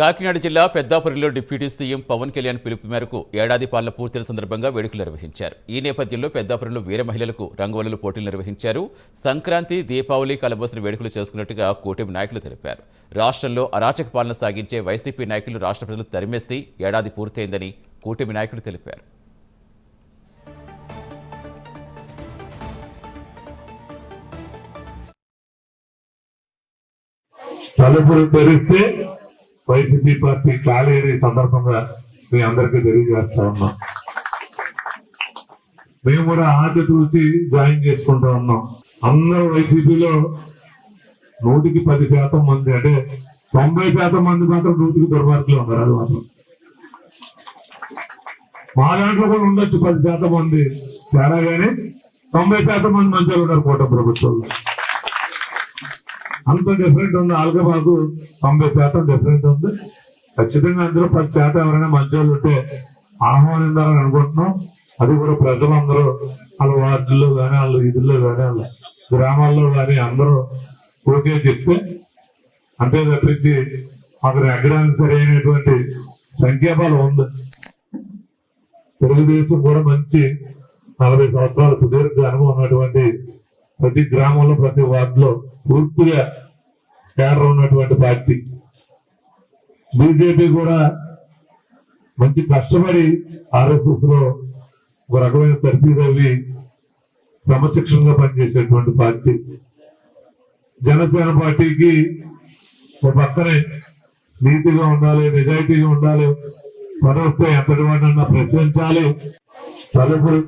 కాకినాడ జిల్లా పెద్దాపురిలో deputy CM Pawan Kalyan పిలుపు మేరకు ఏడాది పాలన పూర్తయిన సందర్భంగా వేడుకలు నిర్వహించారు. ఈ నేపథ్యంలో పెద్దాపురంలో వీర మహిళలకు రంగవల్లుల పోటీలు నిర్వహించారు. సంక్రాంతి దీపావళి కలబోసిన వేడుకలు చేసుకున్నట్టుగా కూటమి నాయకులు తెలిపారు. రాష్ట్రంలో అరాచక పాలన సాగించే వైసీపీ నాయకులు రాష్ట్ర ప్రజలు తరిమేసి ఏడాది పూర్తయిందని కూటమి నాయకులు తెలిపారు. తలుపులు తెరిస్తే వైసీపీ పార్టీ ఖాళీ సందర్భంగా మీ అందరికీ తెలియజేస్తా ఉన్నాం. మేము కూడా ఆశ చూసి జాయిన్ చేసుకుంటా ఉన్నాం. అందరూ వైసీపీలో నూటికి పది శాతం మంది అంటే తొంభై శాతం మంది మాత్రం నూటికి దుర్మార్గులు ఉన్నారు అది మాత్రం. మా దాంట్లో కూడా ఉండొచ్చు పది శాతం మంది. తేడా కానీ తొంభై శాతం మంది మంచిగా ఉన్నారు కూటమి ప్రభుత్వంలో. అంత డిఫరెంట్ ఉంది. ఆల్గబాబు తొంభై శాతం డిఫరెంట్ ఉంది. ఖచ్చితంగా అందులో పది శాతం ఎవరైనా మంచోళ్ళు ఉంటే ఆహ్వానిందాలని అనుకుంటున్నాం. అది కూడా ప్రజలందరూ వాళ్ళ వార్డుల్లో కానీ వాళ్ళ ఇదిలో కానీ వాళ్ళ గ్రామాల్లో కానీ అందరూ ఓకే చెప్తే అంతే తప్పించి అక్కడ ఎక్కడానికి సరైనటువంటి సంఖ్యాబలం ఉంది. తెలుగుదేశం కూడా మంచి నలభై సంవత్సరాల సుదీర్ఘ అనుభవం ఉన్నటువంటి ప్రతి గ్రామంలో ప్రతి వార్డులో పూర్తిగా కేడర్ ఉన్నటువంటి పార్టీ. బీజేపీ కూడా మంచి కష్టపడి ఆర్ఎస్ఎస్లో ఒక రకమైన తర్ఫీదవి క్రమశిక్షణగా పనిచేసేటువంటి పార్టీ. జనసేన పార్టీకి ఒక పక్కనే నీతిగా ఉండాలి నిజాయితీగా ఉండాలి పని వస్తే ఎంతటి వాడినన్నా ప్రశ్నించాలి తలపురు